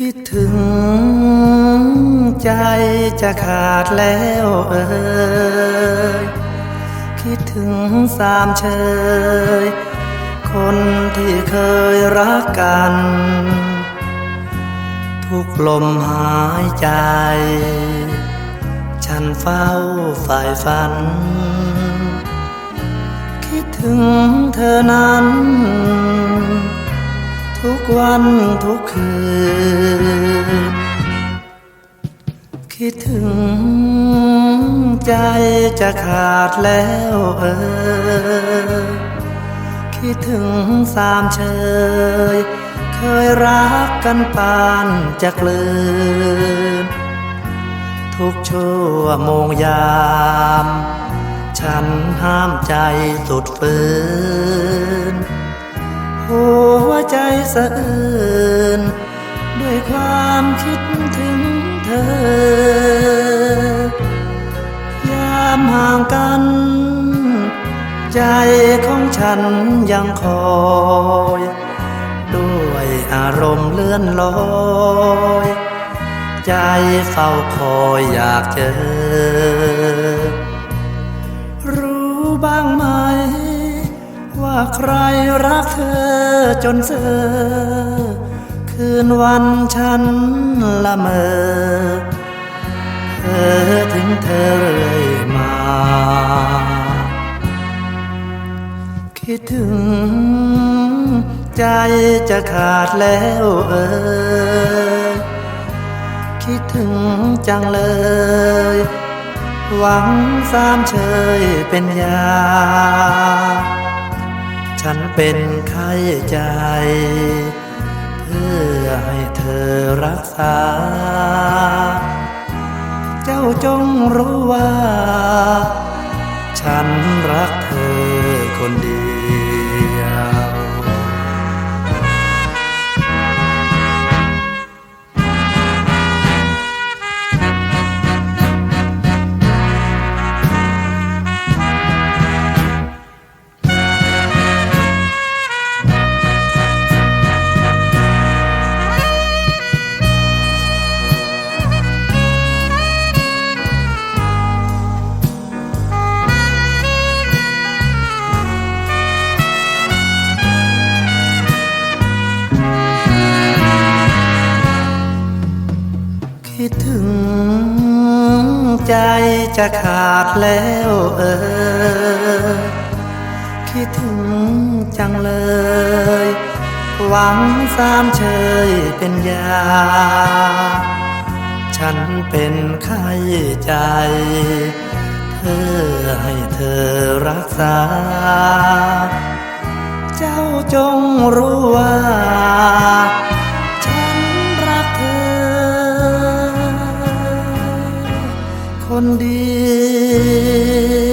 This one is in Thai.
คิดถึงใจจะขาดแล้วเอ่ยคิดถึงสามเชย คนที่เคยรักกัน ทุกลมหายใจ ฉันเฝ้าฝ่ายฝัน คิดถึงเธอนั้น วันทุกคืน คิดถึงใจจะขาดแล้วเออ คิดถึงสามเชย เคยรักกันปานจะกลืน ทุกชั่วโมงยาม ฉันห้ามใจสุดฝืน หัวใจสะอื้นด้วยความคิดถึงเธอ ยามห่างกัน ใจของฉันยังคอย ด้วยอารมณ์เลื่อนลอยใจเฝ้าคอยอยากเจอ รู้บ้างไหม ใครรักเธอจนเสือคืนวันฉันละเมอเธอถึงเธอเรื่อยมา คิดถึงใจจะขาดแล้วเออ คิดถึงจังเลย หวังสามเชยเป็นยา ฉันเป็นไข้ใจ เพื่อให้เธอรักษา เจ้าจงรู้ว่า คิดถึงใจจะขาดแล้วเออ คิดถึงจังเลย หวังสามเชยเป็นยา ฉันเป็นไข้ใจ เพื่อให้เธอรักษา เจ้าจงรู้ว่า คนดี